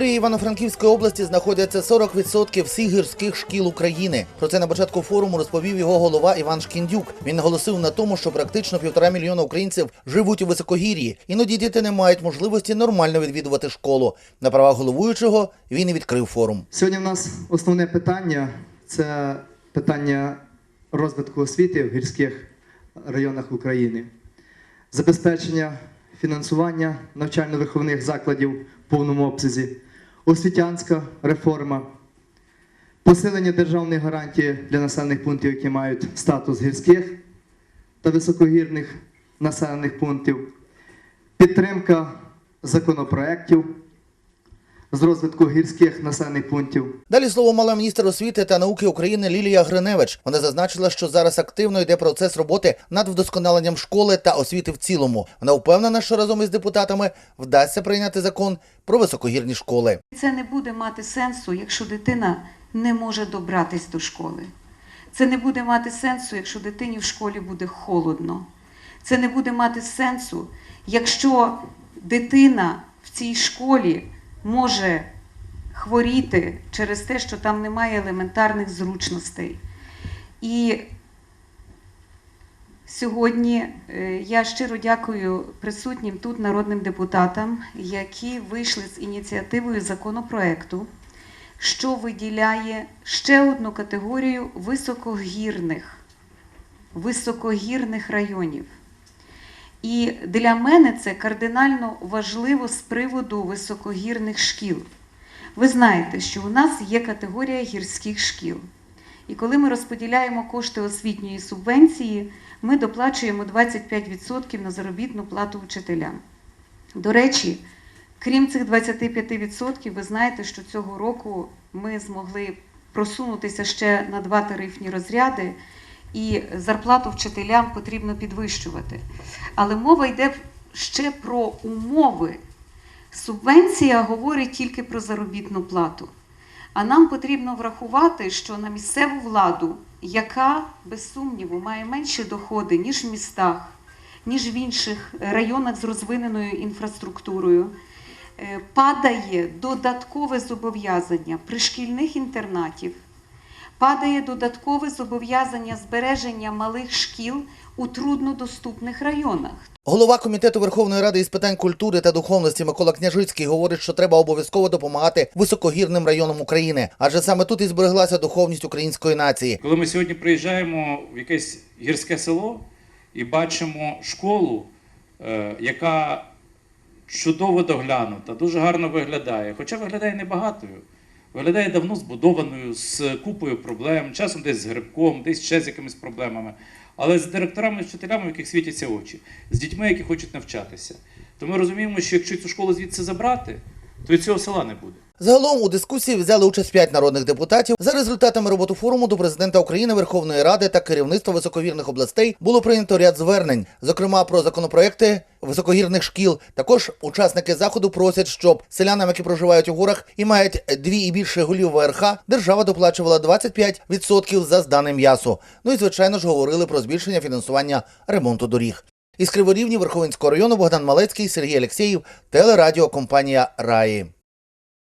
території Івано-Франківської області знаходяться 40% всіх гірських шкіл України. Про це на початку форуму розповів його голова Іван Шкіндюк. Він наголосив на тому, що практично півтора мільйона українців живуть у високогір'ї. Іноді діти не мають можливості нормально відвідувати школу. На правах головуючого він і відкрив форум. Сьогодні в нас основне питання це питання розвитку освіти в гірських районах України, забезпечення фінансування навчально-виховних закладів в повному обсязі, освітянська реформа, посилення державних гарантій для населених пунктів, які мають статус гірських та високогірних населених пунктів, підтримка законопроєктів з розвитку гірських населених пунктів. Далі слово мала міністр освіти та науки України Лілія Гриневич. Вона зазначила, що зараз активно йде процес роботи над вдосконаленням школи та освіти в цілому. Вона впевнена, що разом із депутатами вдасться прийняти закон про високогірні школи. Це не буде мати сенсу, якщо дитина не може добратись до школи. Це не буде мати сенсу, якщо дитині в школі буде холодно. Це не буде мати сенсу, якщо дитина в цій школі може хворіти через те, що там немає елементарних зручностей. І Сьогодні е, я щиро дякую присутнім тут народним депутатам, які вийшли з ініціативою законопроекту, що виділяє ще одну категорію високогірних, високогірних районів. І для мене це кардинально важливо з приводу високогірних шкіл. Ви знаєте, що у нас є категорія гірських шкіл. І коли ми розподіляємо кошти освітньої субвенції, ми доплачуємо 25% на заробітну плату вчителям. До речі, крім цих 25%, ви знаєте, що цього року ми змогли просунутися ще на два тарифні розряди, і зарплату вчителям потрібно підвищувати. Але мова йде ще про умови. Субвенція говорить тільки про заробітну плату. А нам потрібно врахувати, що на місцеву владу, яка без сумніву має менші доходи, ніж в містах, ніж в інших районах з розвиненою інфраструктурою, е, падає додаткове зобов'язання пришкільних інтернатів, падає додаткове зобов'язання збереження малих шкіл у труднодоступних районах. Голова комітету Верховної Ради із питань культури та духовності Микола Княжицький говорить, що треба обов'язково допомагати високогірним районам України, адже саме тут і збереглася духовність української нації. Коли ми сьогодні приїжджаємо в якесь гірське село і бачимо школу, е, яка чудово доглянута, дуже гарно виглядає, хоча виглядає небагатою, виглядає давно збудованою, з купою проблем, часом десь з грибком, десь ще з якимись проблемами, але з директорами, і вчителями, в яких світяться очі, з дітьми, які хочуть навчатися. То ми розуміємо, що якщо цю школу звідси забрати, то і цього села не буде. Загалом у дискусії взяли участь п'ять народних депутатів. За результатами роботи форуму до президента України, Верховної Ради та керівництва високогірних областей було прийнято ряд звернень, зокрема про законопроекти високогірних шкіл. Також учасники заходу просять, щоб селянам, які проживають у горах і мають дві і більше голів ВРХ, держава доплачувала 25% за здане м'ясо. Ну і звичайно ж говорили про збільшення фінансування ремонту доріг. Із Криворівні Верховинського району Богдан Малецький, Сергій Алєксєєв, телерадіокомпанія Раї.